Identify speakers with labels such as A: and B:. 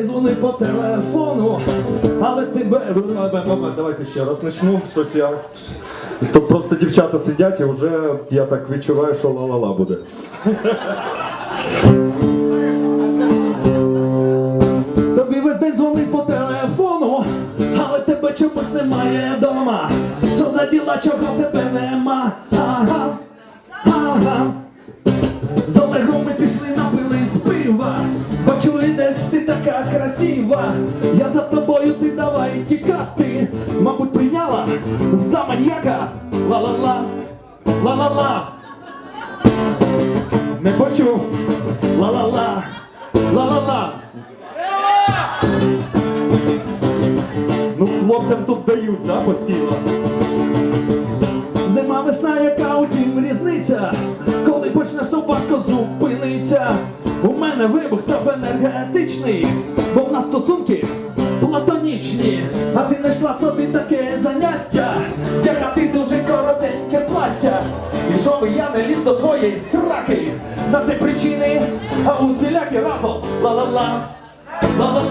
A: і дзвони по телефону, але тебе... Момент, Давайте ще раз почну. Щось я. Тут просто дівчата сидять і вже я так відчуваю, що ла-ла-ла буде. Тобі весь день дзвонить по телефону, але тебе чомусь немає вдома. Що за діла, чого тебе? Йдеш ти така красива. Я за тобою, ти давай тікати. Мабуть, прийняла за маньяка. Ла-ла-ла, ла-ла-ла. Не почув. Ла-ла-ла, ла-ла-ла. Ну, хлопцям тут дають, да, постійно. Зима весна, яка у тім різниця, коли почнеш, то важко зупиниться. У мене вибух став енергетичний, бо в нас стосунки платонічні, а ти знайшла собі таке заняття, тягати дуже коротеньке плаття. І щоб я не ліз до твоєї сраки, на те причини, а усіляки разом ла-ла-ла, ла-ла-ла,